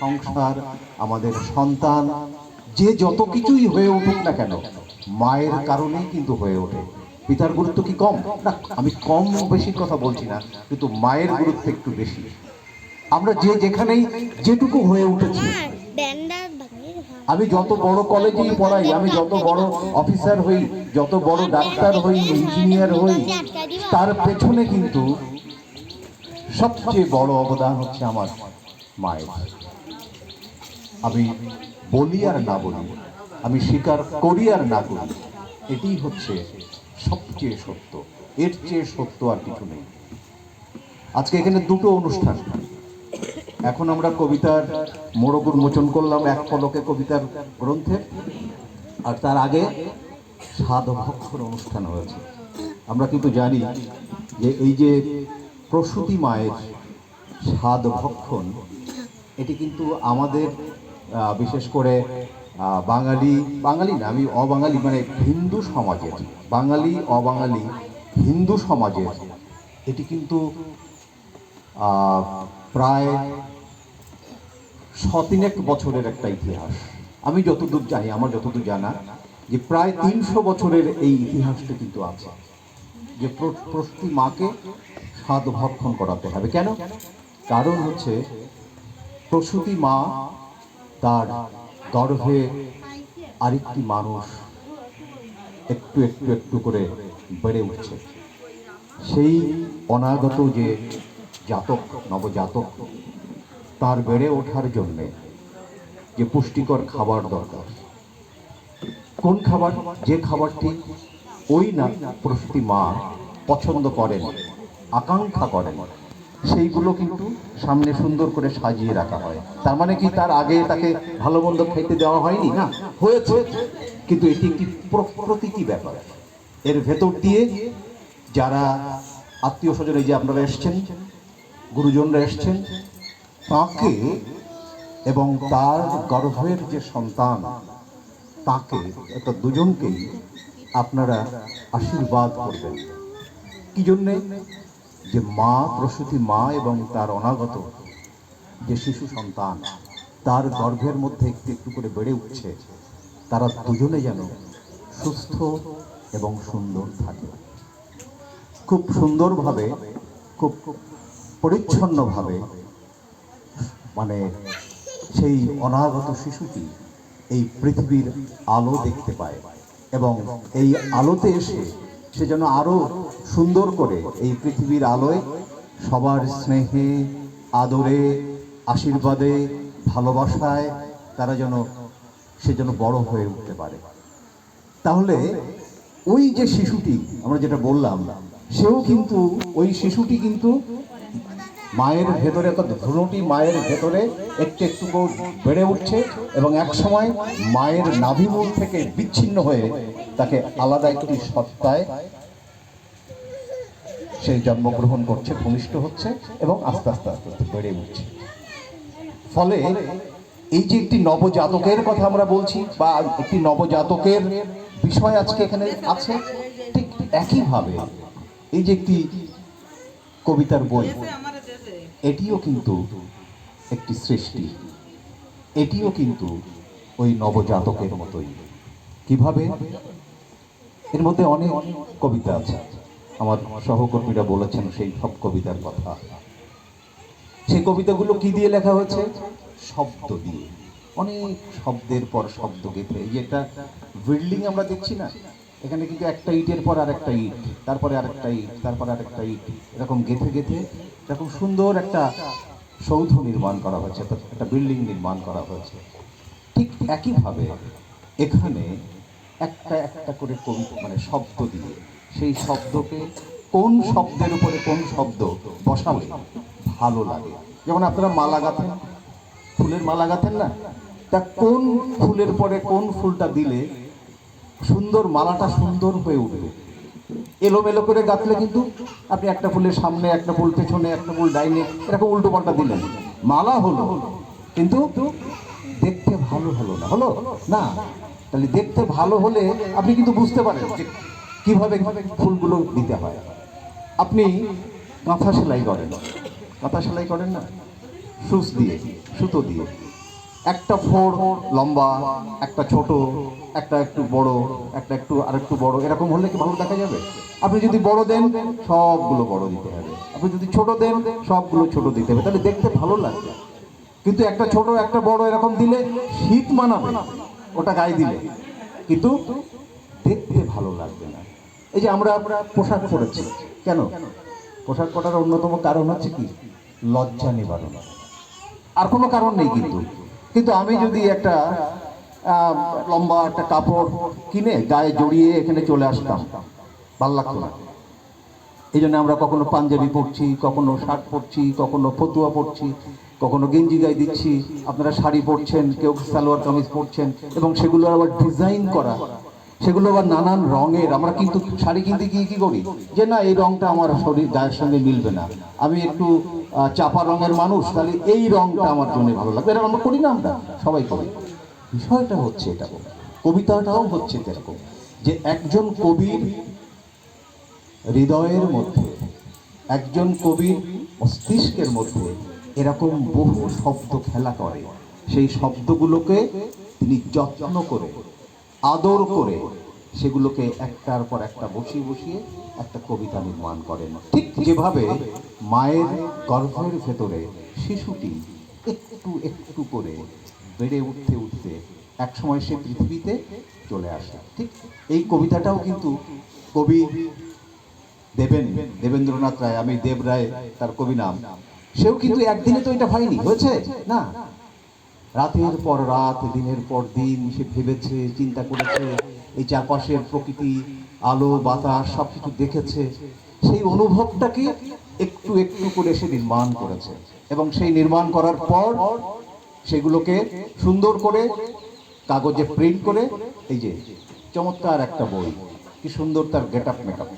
সংসার আমাদের সন্তান যে যত কিছুই হয়ে উঠুক না কেন মায়ের কারণেই কিন্তু হয়ে ওঠে। পিতার গুরুত্ব কি কম? না আমি কম বেশির কথা বলছি না কিন্তু মায়ের গুরুত্ব একটু বেশি। আমরা যে যেখানেই যেটুকু হয়ে উঠেছি আমি যত বড় কলেজেই পড়াই আমি যত বড় অফিসার হই যত বড় ডাক্তার হই ইঞ্জিনিয়ার হই তার পেছনে কিন্তু সবচেয়ে বড় অবদান হচ্ছে আমার মায়ের। আমি বলি আর না বলি, আমি স্বীকার করি আর না করি, এটি হচ্ছে সবচেয়ে সত্য। এর চেয়ে সত্য আর কিছু নেই। আজকে এখানে দুটো অনুষ্ঠান। এখন আমরা কবিতার মোড়ক উন্মোচন করলাম এক পলকে কবিতার গ্রন্থে, আর তার আগে সাধভক্ষর অনুষ্ঠান হয়েছে। আমরা কিন্তু জানি যে এই যে প্রসূতি মায়ের স্বাদ ভক্ষণ, এটি কিন্তু আমাদের বিশেষ করে বাঙালি বাঙালি না, আমি অবাঙালি মানে হিন্দু সমাজের, বাঙালি, অবাঙালি, হিন্দু সমাজের, এটি কিন্তু প্রায় শতিনেক বছরের একটা ইতিহাস। আমি যতদূর জানি, আমার যতদূর জানা, যে প্রায় তিনশো বছরের এই ইতিহাসটা কিন্তু আছে। যে প্র- প্রতি মাকে স্বাদ ভক্ষণ করাতে হবে। কেন? কারণ হচ্ছে, প্রসূতি মা তার গর্ভে আরেকটি মানুষ একটু একটু একটু করে বেড়ে উঠছে। সেই অনাগত যে জাতক, নবজাতক, তার বেড়ে ওঠার জন্যে যে পুষ্টিকর খাবার দরকার, কোন খাবার, যে খাবারটি ওই না প্রসূতি মা পছন্দ করেন, আকাঙ্ক্ষা করেন সেইগুলো কিন্তু সামনে সুন্দর করে সাজিয়ে রাখা হয়। তার মানে কি তার আগে তাকে ভালো মন্দ খেতে দেওয়া হয়নি না? হয়েছে, কিন্তু এটি একটি প্র- প্রতীকী ব্যাপার। এর ভেতর দিয়ে যারা আত্মীয় স্বজন এই যে আপনারা এসছেন, গুরুজনরা এসছেন, তাকে এবং তার গর্ভের যে সন্তান, তাকে, অর্থাৎ দুজনকেই আপনারা আশীর্বাদ করবেন। কি জন্যে? যে মা প্রসূতি মা এবং তার অনাগত যে শিশু সন্তান, তার গর্ভের মধ্যে একটু একটু করে বেড়ে উঠছে, তারা দুজনে যেন সুস্থ এবং সুন্দর থাকে। খুব সুন্দরভাবে, খুব পরিচ্ছন্নভাবে মানে সেই অনাগত শিশুটি এই পৃথিবীর আলো দেখতে পায় এবং এই আলোতে এসে সে যেন আরও সুন্দর করে এই পৃথিবীর আলোয় সবার স্নেহে, আদরে, আশীর্বাদে, ভালোবাসায় তারা যেন, সে যেন বড় হয়ে উঠতে পারে। তাহলে ওই যে শিশুটি, আমরা যেটা বললাম, সেও কিন্তু, ওই শিশুটি কিন্তু মায়ের ভেতরে ভ্রূণটি মায়ের ভেতরে একটু একটু বেড়ে উঠছে এবং এক সময় মায়ের নাভিমূল থেকে বিচ্ছিন্ন হয়ে তাকে আলাদা একটি সত্তায় সেই জন্মগ্রহণ করছে, ভূমিষ্ঠ হচ্ছে এবং আস্তে আস্তে আস্তে আস্তে বেড়ে উঠছে। ফলে এই যে একটি নবজাতকের কথা আমরা বলছি বা একটি নবজাতকের বিষয় আজকে এখানে আছে, ঠিক একইভাবে এই যে একটি কবিতার বই, এটিও কিন্তু একটি সৃষ্টি। এটিও কিন্তু ওই নবজাতকের মতোই। কীভাবে? এর মধ্যে অনেক অনেক কবিতা আছে। আমার সহকর্মীরা বলেছেন সেই সব কবিতার কথা। সেই কবিতাগুলো কি দিয়ে লেখা হয়েছে? শব্দ দিয়ে। অনেক শব্দের পর শব্দ গেঁথে। এই একটা বিল্ডিং আমরা দেখছি না? এখানে কিন্তু একটা ইটের পর আর একটা ইট, তারপরে আরেকটা ইট, তারপরে আরেকটা ইট। এরকম গেঁথে গেঁথে এরকম সুন্দর একটা সৌধ নির্মাণ করা হয়েছে, একটা- একটা বিল্ডিং নির্মাণ করা হয়েছে। ঠিক একইভাবে এখানে একটা একটা করে কবি মানে শব্দ দিয়ে সেই শব্দকে কোন শব্দের উপরে কোন শব্দ বসালে ভালো লাগে। যেমন আপনারা মালা গাঁথেন, ফুলের মালা গাঁথেন না? তা কোন ফুলের পরে কোন ফুলটা দিলে সুন্দর, মালাটা সুন্দর হয়ে উঠবে? এলোমেলো করে গাঁথলে কিন্তু আপনি একটা ফুলের সামনে, একটা ফুল পেছনে, একটা ফুল ডাইনে এরকম উল্টো পাল্টা দিলেন। মালা হলো, কিন্তু দেখতে ভালো হলো না। হলো? না। তাহলে দেখতে ভালো হলে আপনি কিন্তু বুঝতে পারেন কীভাবে ফুলগুলো দিতে হয়? আপনি কাঁথা সেলাই করেন। কাঁথা সেলাই করেন না? সুচ দিয়ে, সুতো দিয়ে। একটা ফোর লম্বা, একটা ছোট, একটা একটু বড়, একটা একটু আর একটু বড়, এরকম হলে কি ভালো দেখা যাবে? আপনি যদি বড় দেন, সবগুলো বড় দিতে হবে। আপনি যদি ছোট দেন, সবগুলো ছোট দিতে হবে। তাহলে দেখতে ভালো লাগবে। কিন্তু একটা ছোট, একটা বড় এরকম দিলে শীত মানাবে, ওটা গায়ে দিলে। কিন্তু দেখতে ভালো লাগবে না। এই যে আমরা পোশাক পরেছি, কেন? পোশাক পরার অন্যতম কারণ হচ্ছে কি? লজ্জা নিবারণ। আর কোনো কারণ নেই কিন্তু। কিন্তু আমি যদি একটা লম্বা একটা কাপড় কিনে গায়ে জড়িয়ে এখানে চলে আসতাম, ভালো লাগতো না। এই জন্য আমরা কখনো পাঞ্জাবি পরছি, কখনো শার্ট পরছি, কখনো ফতুয়া পরছি, কখনো গেঞ্জি গায়ে দিচ্ছি। আপনারা শাড়ি পরছেন, কেউ সালোয়ার কামিজ পরছেন, এবং সেগুলো আবার ডিজাইন করা সেগুলো আবার নানান রঙের, আমরা কিন্তু শাড়ি কিনতে গিয়ে কি করি? যে না, এই রংটা আমার শরীর গায়ের সঙ্গে মিলবে না। আমি একটু চাপা রঙের মানুষ, তাহলে এই রংটা আমার জন্য ভালো লাগবে। এরকম আমরা করি না আমরা, সবাই করি। বিষয়টা হচ্ছে এটা কবিতাটাও হচ্ছে এরকম, যে একজন কবির হৃদয়ের মধ্যে, একজন কবির মস্তিষ্কের মধ্যে এরকম বহু শব্দ খেলা করে। সেই শব্দগুলোকে তিনি যত্ন করে আদর করে সেগুলোকে একটার পর একটা বসিয়ে বসিয়ে একটা কবিতা নির্মাণ করেন। ঠিক যেভাবে মায়ের গর্ভের ভেতরে শিশুটি একটু একটু করে বেড়ে উঠতে উঠতে একসময় সে পৃথিবীতে চলে আসে। ঠিক এই কবিতাটাও কিন্তু কবি দেবেন, দেবেন্দ্রনাথ রায়, আমি দেব রায় তার কবি নাম। সেও কিন্তু একদিনে তো এটা হয়নি, হয়েছে? না। রাতের পর রাত, দিনের পর দিন, সে ভেবেছে, চিন্তা করেছে, এই চারপাশের প্রকৃতি, আলো, বাতাস সব কিছু দেখেছে, সেই অনুভবটাকে একটু একটু করে সে নির্মাণ করেছে। এবং সেই নির্মাণ করার পর সেগুলোকে সুন্দর করে কাগজে প্রিন্ট করে, এই যে চমৎকার একটা বই, কি সুন্দর তার গেট আপ মেকআপ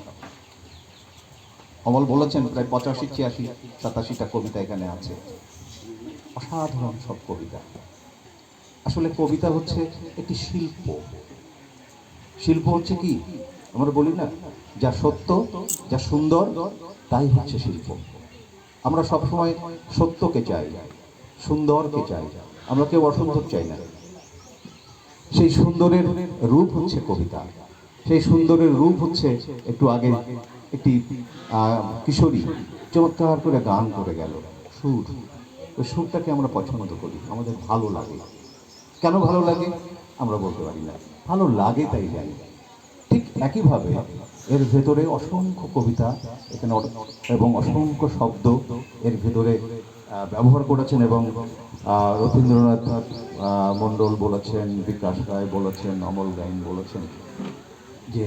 অমল বলেছেন, প্রায় পঁচাশি, ছিয়াশি, সাতাশিটা কবিতা এখানে আছে। অসাধারণ সব কবিতা। আসলে কবিতা হচ্ছে একটি শিল্প। শিল্প হচ্ছে কি? আমরা বলি না, যা সত্য, যা সুন্দর, তাই হচ্ছে শিল্প। আমরা সবসময় সত্যকে চাই, সুন্দরকে চাই, আমরা কেউ অসুন্দর চাই না। সেই সুন্দরের রূপ হচ্ছে কবিতা। সেই সুন্দরের রূপ হচ্ছে একটু আগে একটি কিশোরী চমৎকার করে গান করে গেল, সুর। ওই সুরটাকে আমরা পছন্দ করি, আমাদের ভালো লাগে। কেন ভালো লাগে? আমরা বলতে পারি না। ভালো লাগে তাই জানি। ঠিক একইভাবে এর ভেতরে অসংখ্য কবিতা এখানে এবং অসংখ্য শব্দ এর ভেতরে ব্যবহার করেছেন এবং রথীন্দ্রনাথ মণ্ডল বলেছেন, বিকাশ রায় বলেছেন, অমল গাইন বলেছেন যে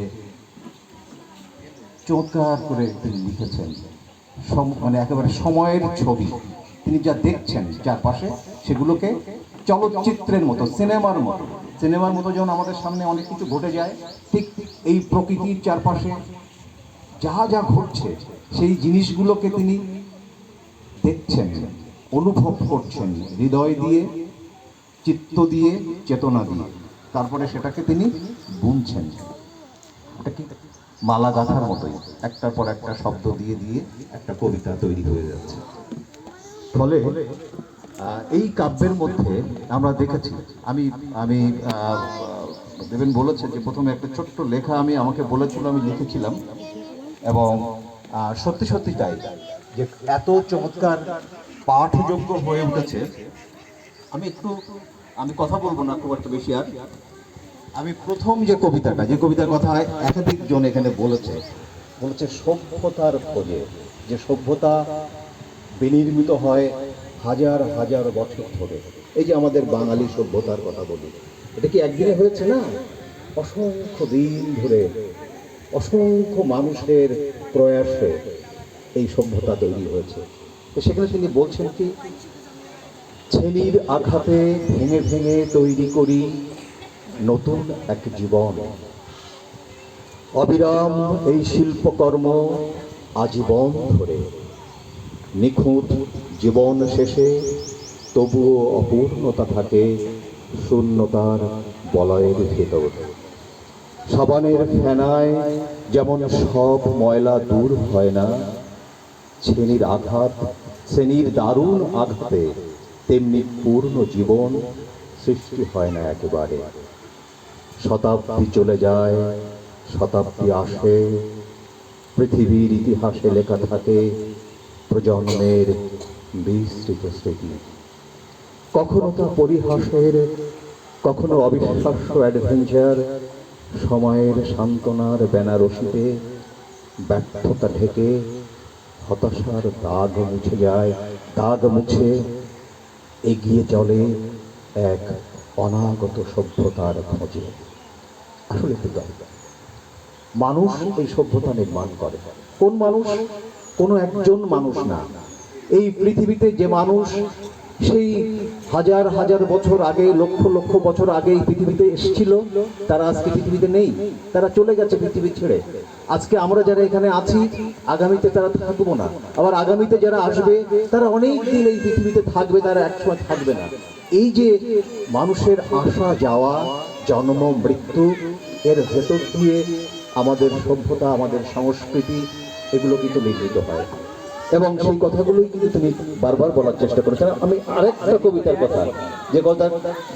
চমৎকার করে তিনি লিখেছেন। মানে একেবারে সময়ের ছবি। তিনি যা দেখছেন চারপাশে সেগুলোকে চলচ্চিত্রের মতো, সিনেমার মতো। সিনেমার মতো যেমন আমাদের সামনে অনেক কিছু ঘটে যায়, ঠিক এই প্রকৃতির চারপাশে যা যা ঘটছে, সেই জিনিসগুলোকে তিনি দেখছেন, অনুভব করছেন, হৃদয় দিয়ে, চিত্ত দিয়ে, চেতনা দিয়ে। তারপরে সেটাকে তিনি বুনছেন। এটা কি মালা গাঁথার মতোই? একটার পর একটা শব্দ দিয়ে দিয়ে একটা কবিতা তৈরি হয়ে যাচ্ছে। ফলে এই কাব্যের মধ্যে আমরা দেখেছি, আমি আমি দেবেন বলেছে যে প্রথমে একটা ছোট্ট লেখা আমি আমাকে বলেছিল, আমি লিখেছিলাম। এবং সত্যি সত্যি তাই, যে এত চমৎকার পাঠযোগ্য হয়ে উঠেছে। আমি একটু, আমি কথা বলব না খুব একটা বেশি আর। আমি প্রথম যে কবিতাটা, যে কবিতার কথা একাধিক জন এখানে বলেছে বলেছে সভ্যতার খোঁজে, যে সভ্যতা বিনির্মিত হয় হাজার হাজার বছর ধরে। এই যে আমাদের বাঙালি সভ্যতার কথা বলি, এটা কি একদিনে হয়েছে না? অসংখ্য দিন ধরে অসংখ্য মানুষের প্রয়াসে এই সভ্যতা তৈরি হয়েছে। তো সেখানে তিনি বলছেন কি, ছেলির আঘাতে ভেঙে ভেঙে তৈরি করি নতুন এক জীবন। অবিরাম এই শিল্পকর্ম আজীবন ধরে। নিখুঁত জীবন শেষে তবুও অপূর্ণতা থাকে শূন্যতার বলয়ের ভেতর। সাবানের ফেনায় যেমন সব ময়লা দূর হয় না শ্রেণির আঘাত শ্রেণির দারুণ আঘাতে তেমনি পূর্ণ জীবন সৃষ্টি হয় না একেবারে। শতাব্দী চলে যায়, শতাব্দী আসে, পৃথিবীর ইতিহাসে লেখা থাকে প্রজন্মের বিস্তৃত স্মৃতি। কখনো তা পরিহাসের, কখনো অবিশ্বাস্য অ্যাডভেঞ্চার সময়ের সান্ত্বনার বেনারসিতে ব্যর্থতা ঢেকে হতাশার দাগ মুছে যায়, দাগ মুছে এগিয়ে চলে এক অনাগত সভ্যতার খোঁজে। আসলে মানুষ এই সভ্যতা নির্মাণ করে। কোন মানুষ কোনো একজন মানুষ না। এই পৃথিবীতে যে মানুষ সেই হাজার হাজার বছর আগে, লক্ষ লক্ষ বছর আগে এই পৃথিবীতে এসেছিল, তারা আজকে পৃথিবীতে নেই, তারা চলে গেছে পৃথিবী ছেড়ে। আজকে আমরা যারা এখানে আছি, আগামীতে তারা থাকব না। আবার আগামীতে যারা আসবে, তারা অনেক দিন এই পৃথিবীতে থাকবে, তারা একসময় থাকবে না। এই যে মানুষের আসা যাওয়া, জন্ম, মৃত্যু, এর ভেতর দিয়ে আমাদের সভ্যতা, আমাদের সংস্কৃতি এগুলো কিন্তু নির্মিত হয়। এবং সেই কথাগুলোই কিন্তু তুমি বারবার বলার চেষ্টা করেছ আমি আরেকটা কবিতার কথা, যে কথা,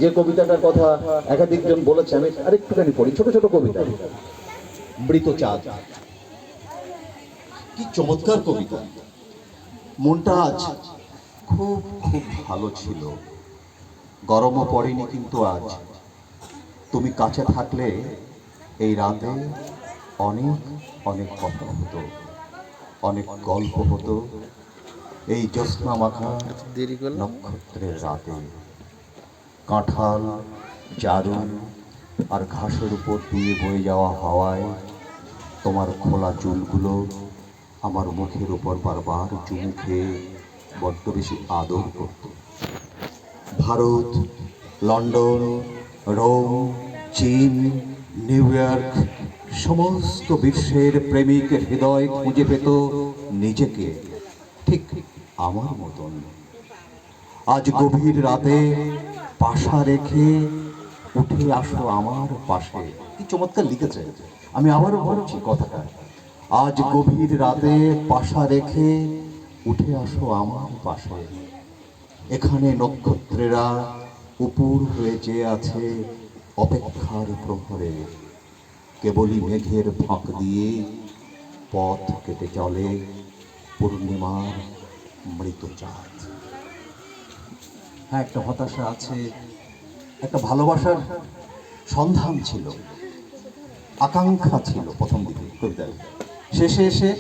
যে কবিতাটার কথা একাধিকজন বলেছে, আমি আরেকটুখানি পড়ি, ছোট ছোট কবিতা। মৃত চাঁদ। কি চমৎকার কবিতা। মনটা আজ খুব খুব ভালো ছিল। গরমও পড়েনি কিন্তু আজ। তুমি কাছে থাকলে এই রাতে অনেক অনেক কথা হতো। অনেক গল্প হতো। এই জ্যোৎস্না মাখা নক্ষত্রের রাতে। কাঁঠাল জারুল আর ঘাসের উপর দিয়ে বয়ে যাওয়া হাওয়ায় তোমার খোলা চুলগুলো আমার মুখের উপর বারবার চুমু খেয়ে বড্ড বেশি আদর করত। ভারত লন্ডন রোম চীন নিউ ইয়র্ক সমস্ত বিশ্বের প্রেমিক হৃদয় খুঁজে পেত নিজেকে, ঠিক আমার মতন। আজ গভীর রাতে পাশা রেখে উঠে আসো আমার পাশে। কি চমৎকার লিখেছে। আমি আবারও বলছি কথাটা। আজ গভীর রাতে পাশা রেখে উঠে আসো আমার পাশে। এখানে নক্ষত্রেরা উপুর হয়ে চেয়ে আছে অপেক্ষার প্রহরে। কেবলই মেঘের ফাঁক দিয়ে পথ কেটে চলে পূর্ণিমার মৃত চাঁদ। হ্যাঁ একটা হতাশা আছে, একটা ভালোবাসার সন্ধান ছিল, আকাঙ্ক্ষা ছিল প্রথম দিকে কবিতায় শেষে এসে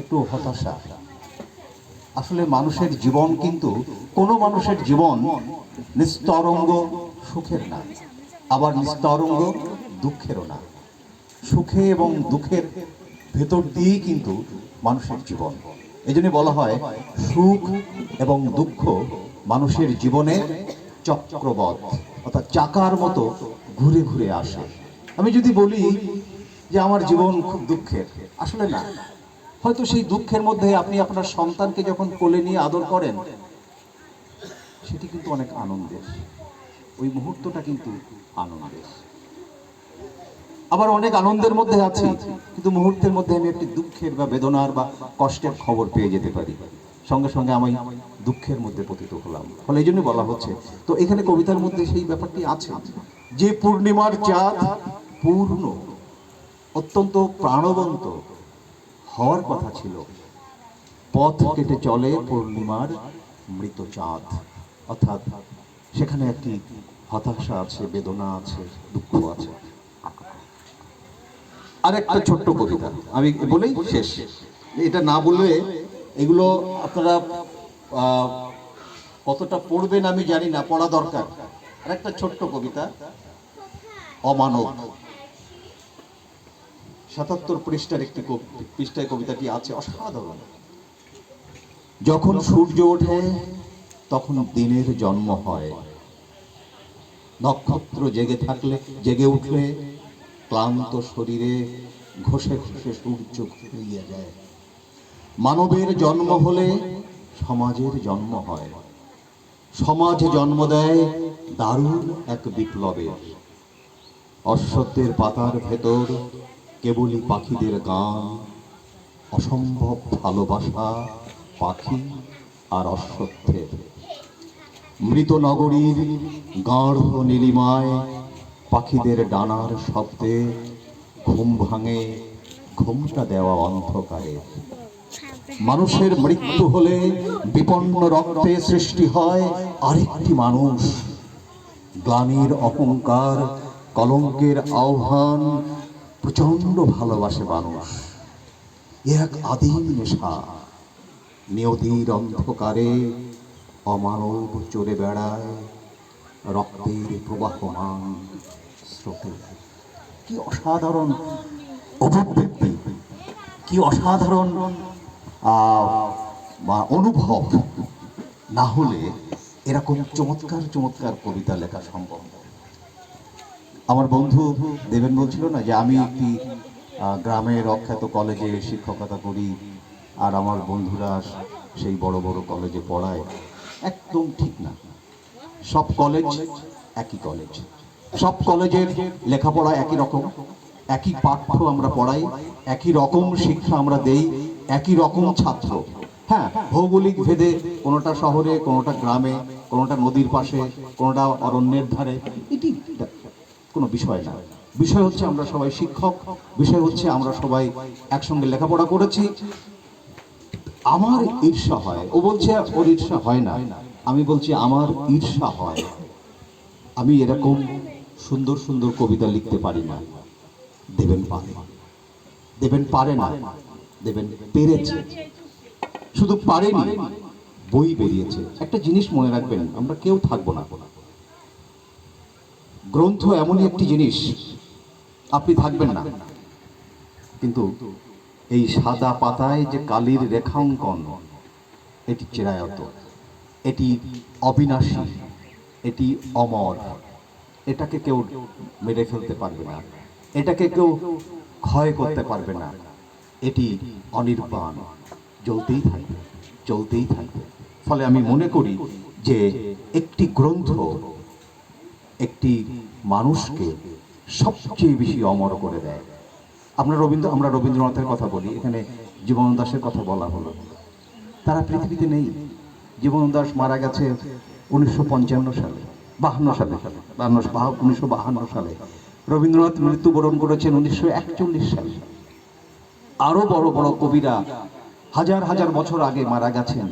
একটু হতাশা। আসলে মানুষের জীবন কিন্তু, কোনো মানুষের জীবন নিস্তরঙ্গ সুখের না, আবার নিস্তরঙ্গ দুঃখেরও না। সুখে এবং দুঃখের ভেতর দিয়েই কিন্তু মানুষের জীবন। এই জন্য বলা হয়, সুখ এবং দুঃখ মানুষের জীবনে চক্রবধ অর্থাৎ চাকার মতো ঘুরে ঘুরে আসে। আমি যদি বলি যে আমার জীবন খুব দুঃখের, আসলে না। হয়তো সেই দুঃখের মধ্যে আপনি আপনার সন্তানকে যখন কোলে নিয়ে আদর করেন, সেটি কিন্তু অনেক আনন্দের। ওই মুহূর্তটা কিন্তু আনন্দের। আবার অনেক আনন্দের মধ্যে আছি। কিন্তু মুহূর্তের মধ্যে আমি একটি দুঃখের বা বেদনার বা কষ্টের খবর পেয়ে যেতে পারি। সঙ্গে সঙ্গে আমি দুঃখের মধ্যে পতিত হলাম। ফলে এই জন্য বলা হচ্ছে, তো এখানে কবিতার মধ্যে সেই ব্যাপারটি আছে। যে পূর্ণিমার চাঁদ পূর্ণ, অত্যন্ত প্রাণবন্ত হওয়ার কথা ছিল। পথ কেটে চলে পূর্ণিমার মৃত চাঁদ। অর্থাৎ সেখানে একটি হতাশা আছে, বেদনা আছে, দুঃখ আছে। আর একটা ছোট্ট কবিতা। আমি বলেই শেষ। এটা না বললে এগুলো আপনারা কতটা পড়বেন আমি জানি না পড়া দরকার। আর একটা ছোট্ট কবিতা। অমানব। সাতাত্তর পৃষ্ঠার একটি পৃষ্ঠায় কবিতাটি আছে অসাধারণ। যখন সূর্য ওঠে তখন দিনের জন্ম হয়। নক্ষত্র জেগে থাকলে জেগে উঠলে ক্লান্ত শরীরে ঘষে ঘষে সূর্য ঘুরিয়ে যায়। মানবের জন্ম হলে সমাজের জন্ম হয়। সমাজ জন্ম দেয় দারুণ এক বিপ্লবের। অশ্বত্থের পাতার ভেতর কেবলই পাখিদের গান, অসম্ভব ভালোবাসা, পাখি আর অশ্বত্থের। মৃত নগরীর গাঢ় নীলিমায় পাখিদের ডানার শব্দে ঘুম ভাঙে, ঘুমটা দেওয়া অন্ধকারে। মানুষের মৃত্যু হলে বিপন্ন রক্তে সৃষ্টি হয় আরেকটি মানুষ। গ্লানির অহংকার, কলঙ্কের আহ্বান প্রচণ্ড ভালোবাসে মানুষ। এ এক আদিম নেশা, নিয়তির অন্ধকারে অমানব চড়ে বেড়ায় রক্তের প্রবাহমান। স্রোতে কি অসাধারণ অভিব্যক্তি, কি অসাধারণ অনুভব। না হলে এরকম চমৎকার চমৎকার কবিতা লেখা সম্ভব। আমার বন্ধু দেবেন বলছিল না যে, আমি একটি গ্রামের অখ্যাত কলেজে শিক্ষকতা করি, আর আমার বন্ধুরা সেই বড় বড় কলেজে পড়ায়। একদম ঠিক না। সব কলেজ একই কলেজ। সব কলেজের লেখাপড়া একই রকম। একই পাঠ্য আমরা পড়াই, একই রকম শিক্ষা আমরা দেই, একই রকম ছাত্র। হ্যাঁ ভৌগোলিক ভেদে কোনোটা শহরে, কোনোটা গ্রামে, কোনোটা নদীর পাশে, কোনোটা অরণ্যের ধারে, এটি কোনো বিষয় না। বিষয় হচ্ছে আমরা সবাই শিক্ষক, বিষয় হচ্ছে আমরা সবাই একসঙ্গে লেখাপড়া করেছি। আমার ঈর্ষা হয়, ও বলছে, ওর ঈর্ষা হয় না। আমি বলছি, আমার ঈর্ষা হয়। আমি এরকম সুন্দর সুন্দর কবিতা লিখতে পারি না। দেবেন পারে। দেবেন পারে না। দেবেন পেরেছে। শুধু পারেনি, বই বেরিয়েছে। একটা জিনিস মনে রাখবেন, আমরা কেউ থাকব না। গ্রন্থ এমনই একটি জিনিস, আপনি থাকবেন না। কিন্তু এই সাদা পাতায় যে কালির রেখাঙ্কন, এটি চিরায়ত। এটি অবিনাশী, এটি অমর। এটাকে কেউ মেরে ফেলতে পারবে না। এটাকে কেউ ক্ষয় করতে পারবে না। এটি অনির্বাণ। চলতেই থাকবে চলতেই থাকবে। ফলে আমি মনে করি যে একটি গ্রন্থ একটি মানুষকে সবচেয়ে বেশি অমর করে দেয়। আমরা রবীন্দ্র, আমরা রবীন্দ্রনাথের কথা বলি, এখানে জীবন দাসের কথা বলা হলো। তারা পৃথিবীতে নেই। জীবন দাস মারা গেছে উনিশশো পঞ্চান্ন সালে। বাহান্ন সালে, বাহান্ন উনিশশো বাহান্ন সালে রবীন্দ্রনাথ মৃত্যুবরণ করেছেন উনিশশো একচল্লিশ সালে। আরও বড় বড় কবিরা হাজার হাজার বছর আগে মারা গেছেন,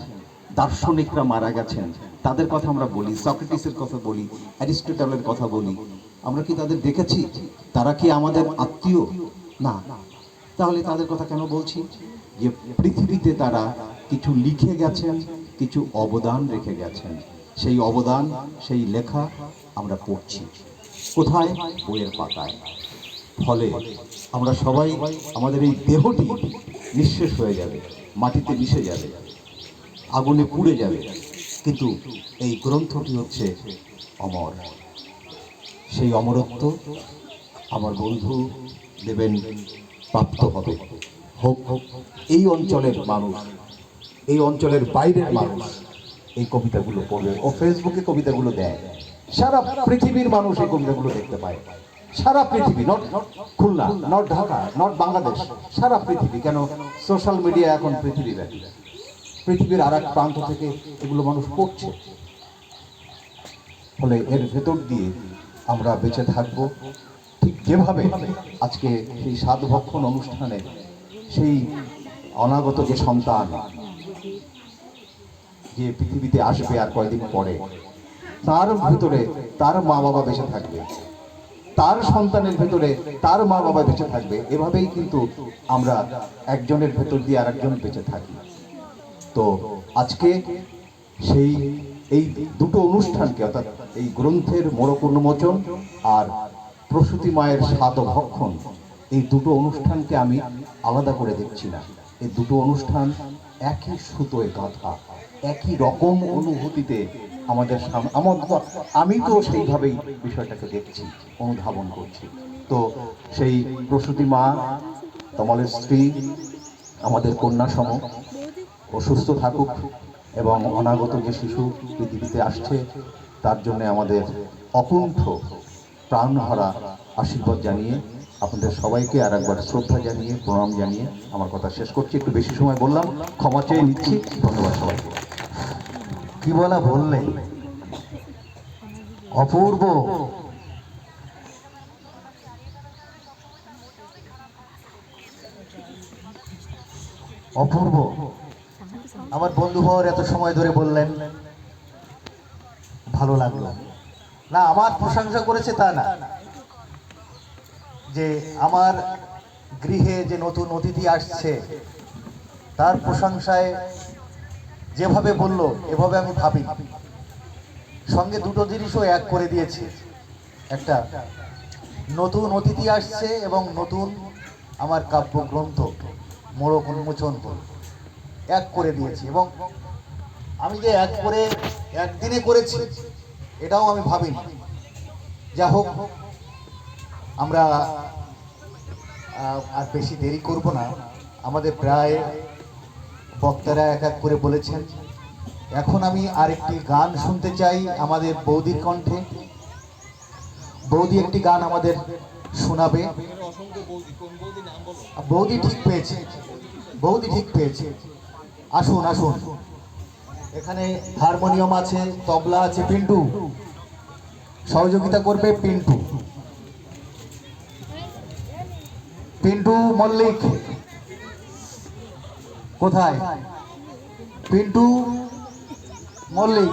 দার্শনিকরা মারা গেছেন। তাদের কথা আমরা বলি, সক্রেটিসের কথা বলি, অ্যারিস্টটলের কথা বলি। আমরা কি তাদের দেখেছি? তারা কি আমাদের আত্মীয়? না। তাহলে তাদের কথা কেন বলছি? যে পৃথিবীতে তারা কিছু লিখে গেছেন, কিছু অবদান রেখে গেছেন। সেই অবদান, সেই লেখা আমরা পড়ছি। কোথায়? বইয়ের পাতায়। ফলে আমরা সবাই আমাদের এই দেহটি নিঃশেষ হয়ে যাবে, মাটিতে মিশে যাবে, আগুনে পুড়ে যাবে। কিন্তু এই গ্রন্থটি হচ্ছে অমর। সেই অমরত্ব আমার বন্ধু দেবেন প্রাপ্ত হবে। হোক হোক, এই অঞ্চলের মানুষ, এই অঞ্চলের বাইরের মানুষ এই কবিতাগুলো পড়বে ও ফেসবুকে কবিতাগুলো দেয়। সারা পৃথিবীর মানুষ এই কবিতাগুলো দেখতে পায়। সারা পৃথিবী not Khulna not Dhaka not Bangladesh, সারা পৃথিবী। কেন? সোশ্যাল মিডিয়া এখন পৃথিবী ব্যাপী পৃথিবীর আর এক প্রান্ত থেকে এগুলো মানুষ পড়ছে। ফলে এর ভেতর দিয়ে আমরা বেঁচে থাকব। ঠিক যেভাবে আজকে সেই সাধভক্ষণ অনুষ্ঠানে সেই অনাগত যে সন্তান যে পৃথিবীতে আসবে আর কয়েকদিন পরে? তার ভিতরে তার মা বাবা বেঁচে থাকবে। তার সন্তানের ভেতরে তার মা বাবা বেঁচে থাকবে। এভাবেই কিন্তু আমরা একজনের ভেতর দিয়ে আরেকজন বেঁচে থাকি। তো আজকে সেই, এই দুটো অনুষ্ঠানকে, অর্থাৎ এই গ্রন্থের মোড়ক উন্মোচন আর প্রসূতি মায়ের স্বাদ ভক্ষণ, এই দুটো অনুষ্ঠানকে আমি আলাদা করে দেখছি না। এই দুটো অনুষ্ঠান একই সুতোয় গাঁথা। একই রকম অনুভূতিতে আমাদের আমার আমি তো সেইভাবেই বিষয়টাকে দেখছি, অনুধাবন করছি। তো সেই প্রসূতি মা, তমালের স্ত্রী, আমাদের কন্যা সম ও সুস্থ থাকুক এবং অনাগত যে শিশু পৃথিবীতে আসছে, তার জন্য আমাদের অকুণ্ঠ প্রাণভরা আশীর্বাদ জানিয়ে, আপনাদের সবাইকে আর একবার শ্রদ্ধা জানিয়ে, প্রণাম জানিয়ে আমার কথা শেষ করছি। একটু বেশি সময় বললাম, ক্ষমা চেয়ে নিচ্ছি। ধন্যবাদ সবাইকে। কি বলা বললে? অপূর্ব। অপূর্ব। আমার বন্ধু হওয়ার এত সময় ধরে বললেন, ভালো লাগল। না, আমার প্রশংসা করেছে তা না। যে আমার গৃহে যে নতুন অতিথি আসছে, তার প্রশংসায় যেভাবে বলল, এভাবে আমি ভাবি সঙ্গে দুটো জিনিসও এক করে দিয়েছে। একটা, নতুন অতিথি আসছে এবং নতুন আমার কাব্যগ্রন্থ, মোড়ক উন্মোচন। এক করে দিয়েছি এবং আমি যে এক করে, একদিনে করেছি, এটাও আমি ভাবিনি। যা হোক, আমরা আর বেশি দেরি করব না। আমাদের প্রায় বক্তারা এক এক করে বলেছেন, এখন আমি আরেকটি গান শুনতে চাই আমাদের বৌদির কণ্ঠে। বৌদি একটি গান আমাদের শোনাবে। বৌদি ঠিক পেয়েছে, বৌদি ঠিক পেয়েছে। আসুন আসুন। এখানে হারমোনিয়াম আছে, তবলা আছে, পিন্টু। সহযোগিতা করবে পিন্টু। পিন্টু মল্লিক। কোথায়? পিন্টু মল্লিক।